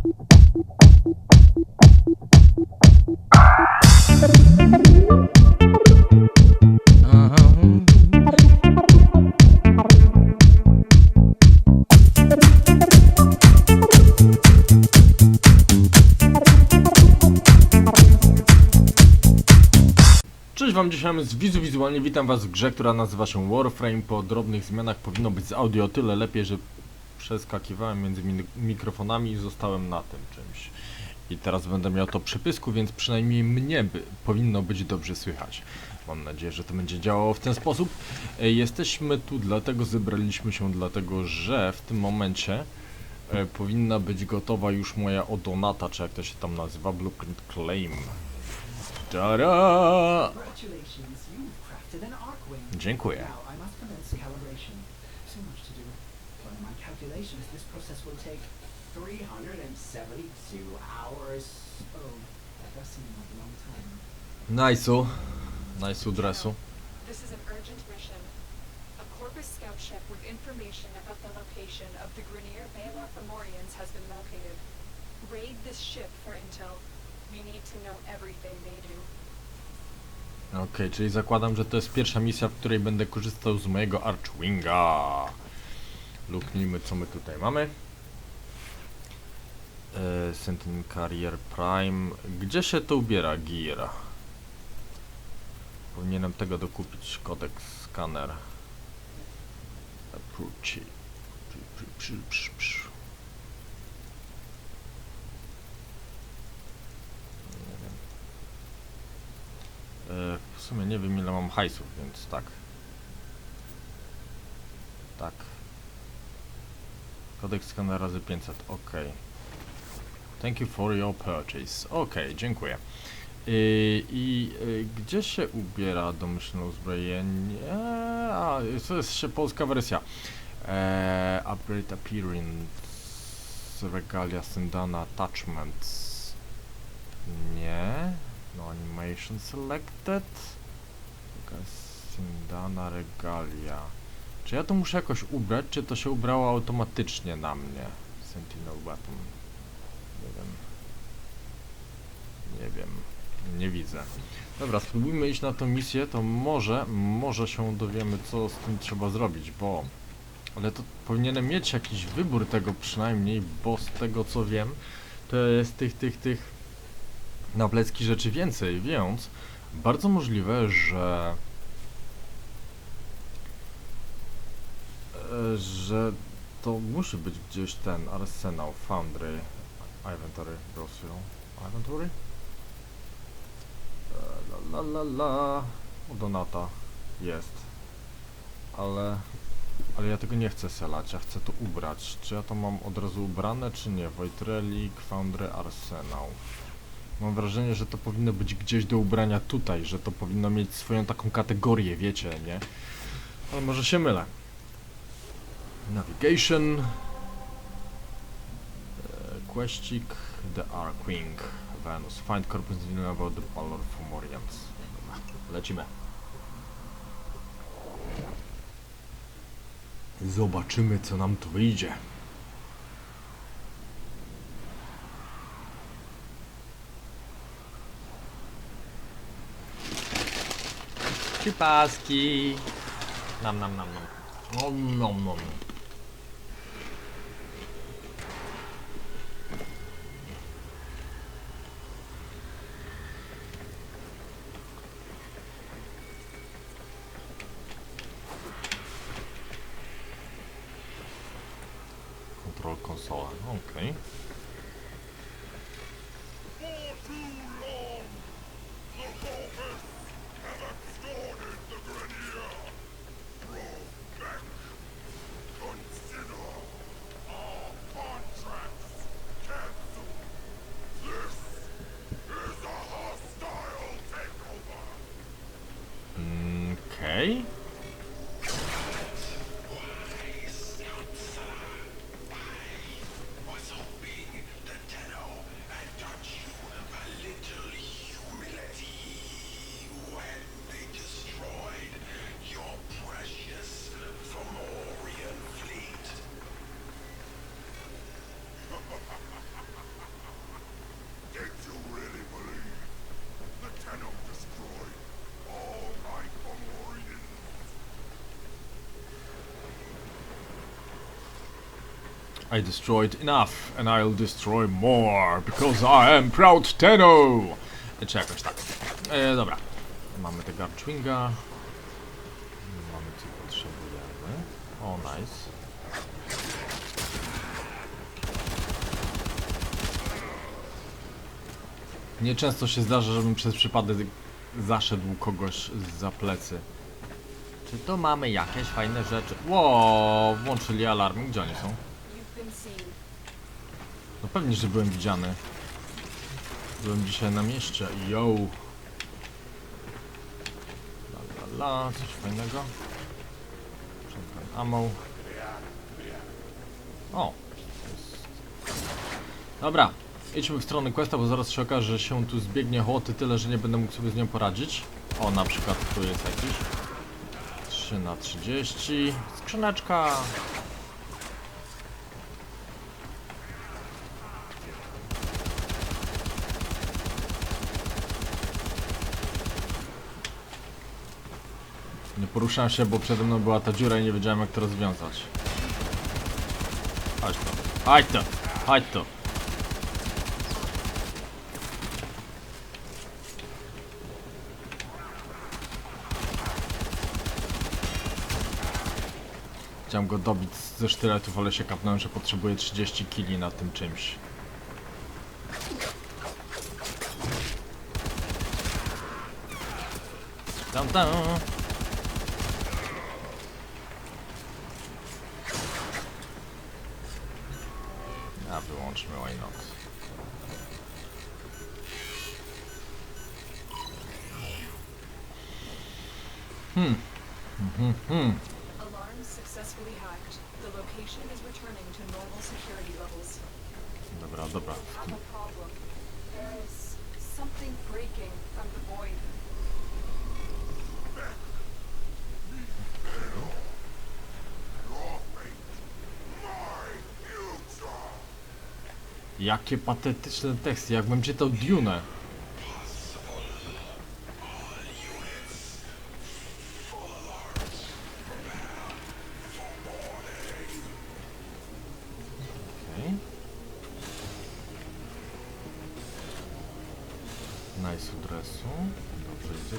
Cześć wam, dzisiaj z Wizu Wizualnie, witam was w grze, która nazywa się Warframe. Po drobnych zmianach powinno być z audio o tyle lepiej, że przeskakiwałem między mi mikrofonami i zostałem na tym czymś. I teraz będę miał to przypysku, więc przynajmniej mnie by, powinno być dobrze słychać. Mam nadzieję, że to będzie działało w ten sposób. E, Jesteśmy tu dlatego, zebraliśmy się dlatego, że w tym momencie e, powinna być gotowa już moja odonata, czy jak to się tam nazywa, Blueprint Claim. Tada! Dziękuję. Now I must commence calibration. So much to do. By my calculations, this process will take 372 hours. Oh, that does seem like a long time. Dresu. This is an urgent mission. A Corpus scout ship with information about the location of the Grenier Baylor Fomorians has been located. Raid this ship for intel. We need to know everything they do. Okej, czyli zakładam, że to jest pierwsza misja, w której będę korzystał z mojego Archwinga. Luknijmy, co my tutaj mamy. E, Sentinel Carrier Prime. Gdzie się to ubiera gear? Powinienem tego dokupić. Kodek scanner. Approach. E, W sumie nie wiem ile mam hajsów, więc tak. Tak. Kodeks skanera razy 500, ok. Thank you for your purchase. Ok, dziękuję. I, i y, gdzie się ubiera domyślne uzbrojenie? A, to jest się polska wersja. E, upgrade appearance, regalia, syndana, attachments. Nie. No animation selected. Syndana regalia. Czy ja to muszę jakoś ubrać, czy to się ubrało automatycznie na mnie? Sentinel weapon. Nie wiem. Nie wiem. Nie widzę. Dobra, spróbujmy iść na tą misję, to może, może się dowiemy co z tym trzeba zrobić, bo... Ale to powinienem mieć jakiś wybór tego przynajmniej, bo z tego co wiem, to jest tych, tych, tych na plecki rzeczy więcej, więc bardzo możliwe, że że to musi być gdzieś ten arsenał, foundry, inventory, browser, inventory? E, La la la la, o Donata jest, ale ale ja tego nie chcę selać, ja chcę to ubrać. Czy ja to mam od razu ubrane, czy nie? Void Relic, Foundry, Arsenał. Mam wrażenie, że to powinno być gdzieś do ubrania tutaj, że to powinno mieć swoją taką kategorię, wiecie, nie? Ale może się mylę. Navigation. E, Questik. The Arkwing. Venus. Find corpus about the Polar Fomorians. Dobra, lecimy. Zobaczymy, co nam tu wyjdzie. Przypaski. Nam, nam, nam, nam. Nom, nom, nom. Control konsola, I destroyed enough and I'll destroy more because I am proud Tenno! Czy jakoś tak. E, dobra. Mamy tego Archwinga. Mamy co potrzebujemy. O, nice. Nieczęsto się zdarza, żebym przez przypadek zaszedł kogoś za plecy. Czy to mamy jakieś fajne rzeczy? Ło, włączyli alarm. Gdzie oni są? No pewnie, że byłem widziany. Byłem dzisiaj na mieście. Yo. La la la, coś fajnego. Shotgun ammo. O. Dobra. Idźmy w stronę questa, bo zaraz się okaże, że się tu zbiegnie hołoty tyle, że nie będę mógł sobie z nią poradzić. O, na przykład tu jest jakiś. 3 na 30. Skrzyneczka. Poruszałem się, bo przede mną była ta dziura i nie wiedziałem jak to rozwiązać. Chodź to. Chodź to. Chodź to. Chciałem go dobić ze sztyletów, ale się kapnąłem, że potrzebuję 30 kili na tym czymś. Tam, tam. Hmm. Mhm, hmm. Alarm successfully hacked. The location is returning to normal security levels. Dobra, dobra. We have a problem. There is something breaking from the void. Jakie patetyczne teksty, jakbym czytał Dune. Nice adresu. Dobrze idzie,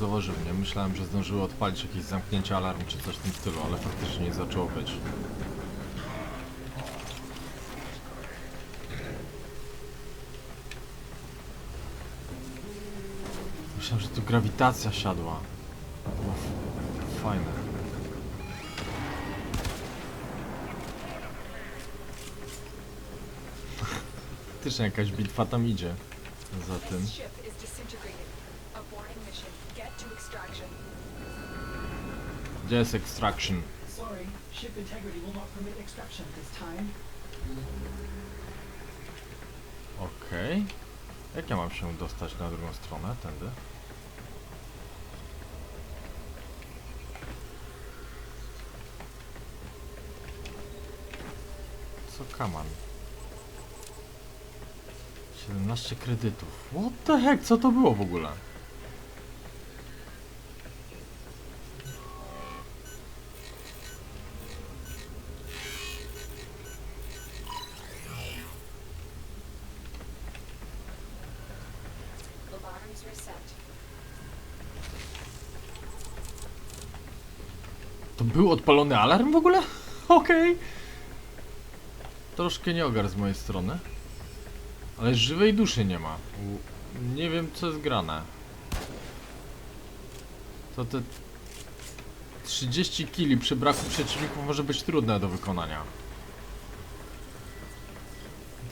Nie, nie. Myślałem, że zdążyły odpalić jakieś zamknięcie alarmu czy coś w tym stylu, ale faktycznie nie zaczęło być. Myślałem, że tu grawitacja siadła. Uff, fajne. Faktycznie jakaś bitwa tam idzie. Za tym. This ship is disintegrated. Aborting mission. Get to extraction. Jest extraction? Sorry, ship integrity will not permit extraction this time. Okej. Jak ja mam się dostać na drugą stronę? Tędy? Co kaman? 17 kredytów. What the heck? Co to było w ogóle? To był odpalony alarm w ogóle? Okej. Troszkę nieogar z mojej strony. Ale żywej duszy nie ma. Nie wiem co jest grane. To te 30 kili przy braku przeciwników może być trudne do wykonania.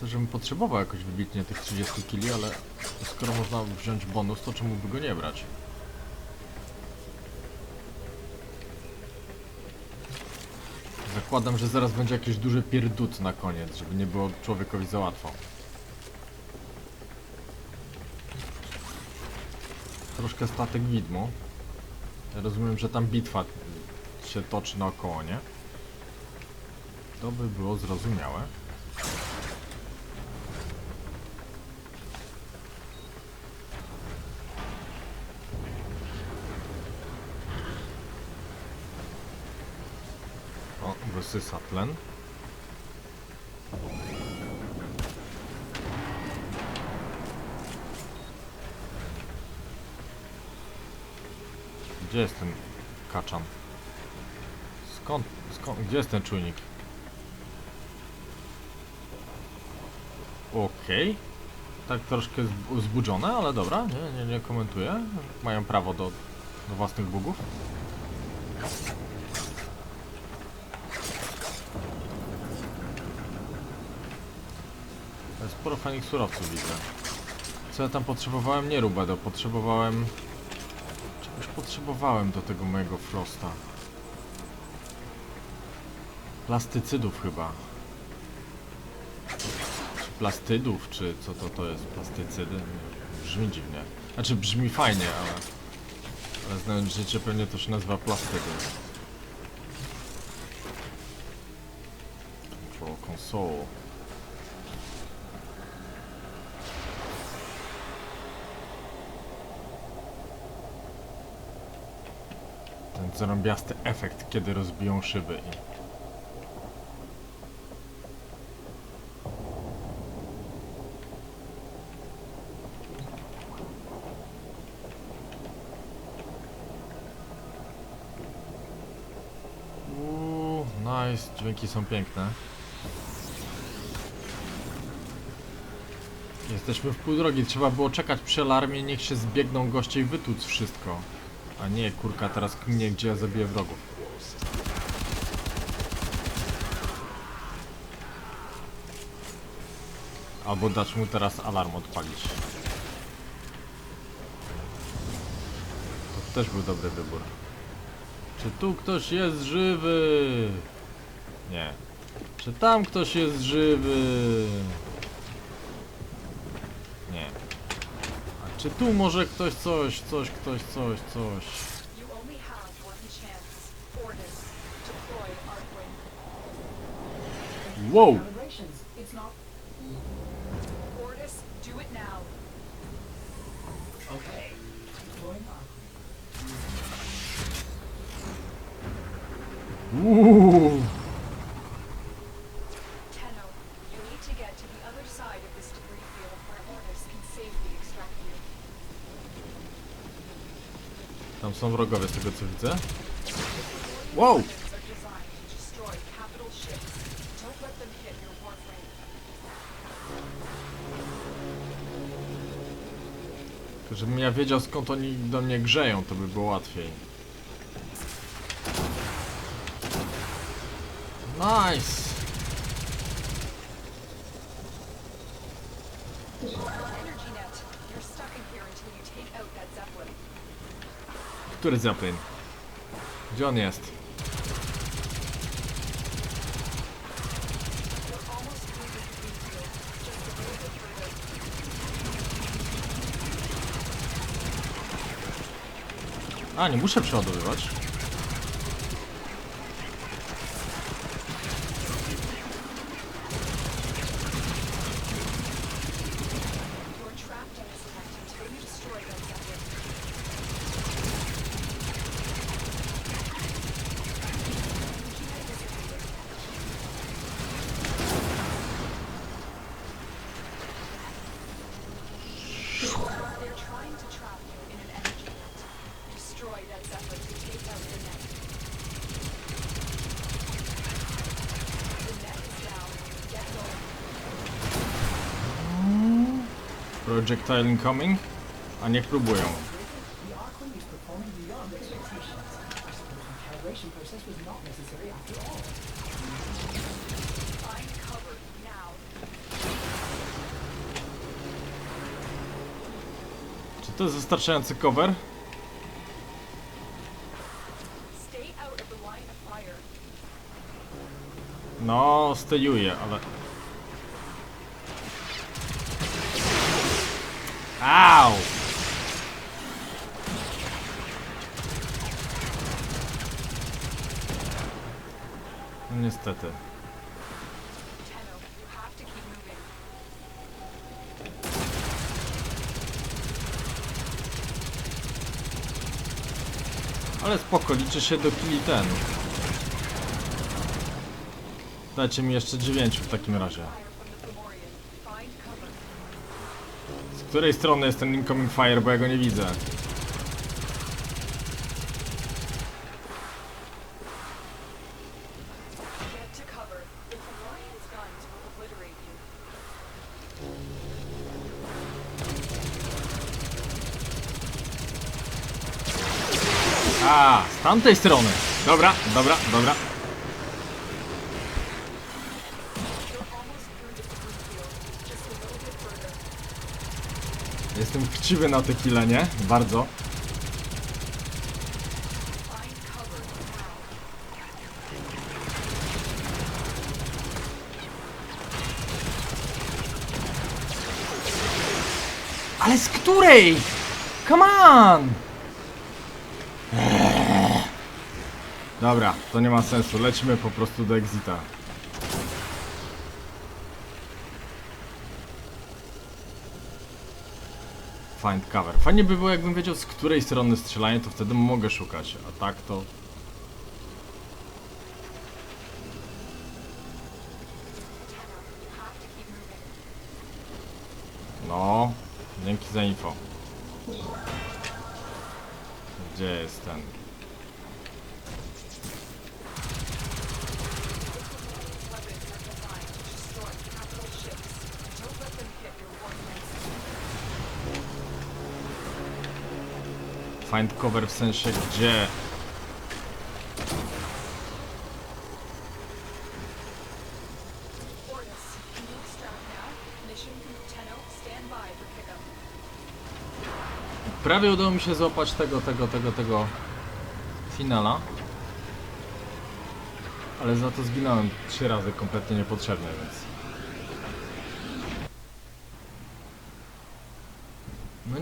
To, żebym potrzebował jakoś wybitnie tych 30 kili, ale skoro można wziąć bonus, to czemu by go nie brać? Zakładam, że zaraz będzie jakieś duże pierdut na koniec, żeby nie było człowiekowi za łatwo. Troszkę statek widmo. Ja rozumiem, że tam bitwa się toczy naokoło, nie? To by było zrozumiałe. O, wysysa tlen. Gdzie jest ten kaczan? Skąd, skąd, gdzie jest ten czujnik? Okej. Tak troszkę zb- zbudzone, ale dobra, nie, nie, nie komentuję. Mają prawo do, do własnych bugów. Sporo fajnych surowców widzę. Co ja tam potrzebowałem? Nie Rubedo, potrzebowałem... Czegoś potrzebowałem do tego mojego Frosta. Plastycydów chyba. Czy plastydów, czy co to to jest? Plastycydy? Brzmi dziwnie. Znaczy brzmi fajnie, ale... Ale znając życie pewnie to się nazywa plastydy. Control console. Zarąbiasty efekt, kiedy rozbiją szyby nice, dźwięki są piękne. Jesteśmy w pół drogi, trzeba było czekać przy alarmie, niech się zbiegną goście i wytłuc wszystko. A nie, kurka, teraz kminie, gdzie ja zabiję wrogów. Albo dać mu teraz alarm odpalić. To też był dobry wybór. Czy tu ktoś jest żywy? Nie. Czy tam ktoś jest żywy? Nie. A czy tu może ktoś coś, coś, ktoś, coś, coś? You only have one chance. Ordis, deploy Arcwing. Wow! Calibrations. It's not. Ordis, do it now. Okay. Deploying Arcwing. Uuu. Tenno, you need to get to the other side of this debris field where Ordis can safely extract you. Tam są wrogowie z tego co widzę. Wow! To żebym ja wiedział skąd oni do mnie grzeją, to by było łatwiej. Nice! Który Zeppelin? Gdzie on jest? A, nie muszę przeładowywać. You're trapped in this net until you destroy that Zeppelin. They're trying to trap you in an energy net. Destroy that Zeppelin to take out the net. The net is down. Get going. Projectile incoming. A niech próbują. Czy to jest wystarczający cover? No, stejuje, ale... niestety. Ale spoko, liczy się do killi ten. Dajcie mi jeszcze dziewięciu w takim razie. Z której strony jest ten incoming fire, bo ja go nie widzę. A, z tamtej strony. Dobra, dobra, dobra. Jestem chciwy na te kile, nie? Bardzo. Ale z której? Come on! Dobra, to nie ma sensu. Lecimy po prostu do exita. Find cover. Fajnie by było, jakbym wiedział, z której strony strzelają, to wtedy mogę szukać. A tak to. No, dzięki za info. Gdzie jest ten? Find cover w sensie gdzie? Prawie udało mi się złapać tego, tego, tego, tego finala. Ale za to zginąłem trzy razy kompletnie niepotrzebnie, więc.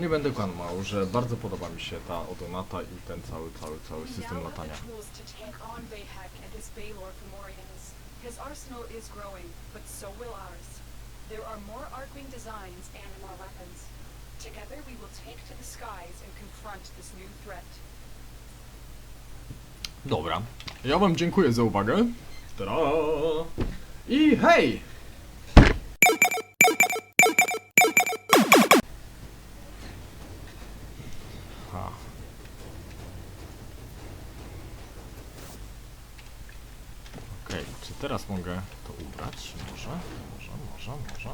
Nie będę kłamał, że bardzo podoba mi się ta Odonata i ten cały, cały, cały system latania. the tools to take on Bayhek and his Baylor Fomorians. His arsenal is growing, but so will ours. There are more Arkwing designs and more weapons. Together we will take to the skies and confront this new threat. Dobra. Ja wam dziękuję za uwagę. Tada! I hej! Teraz mogę to ubrać? Może, może, może, może.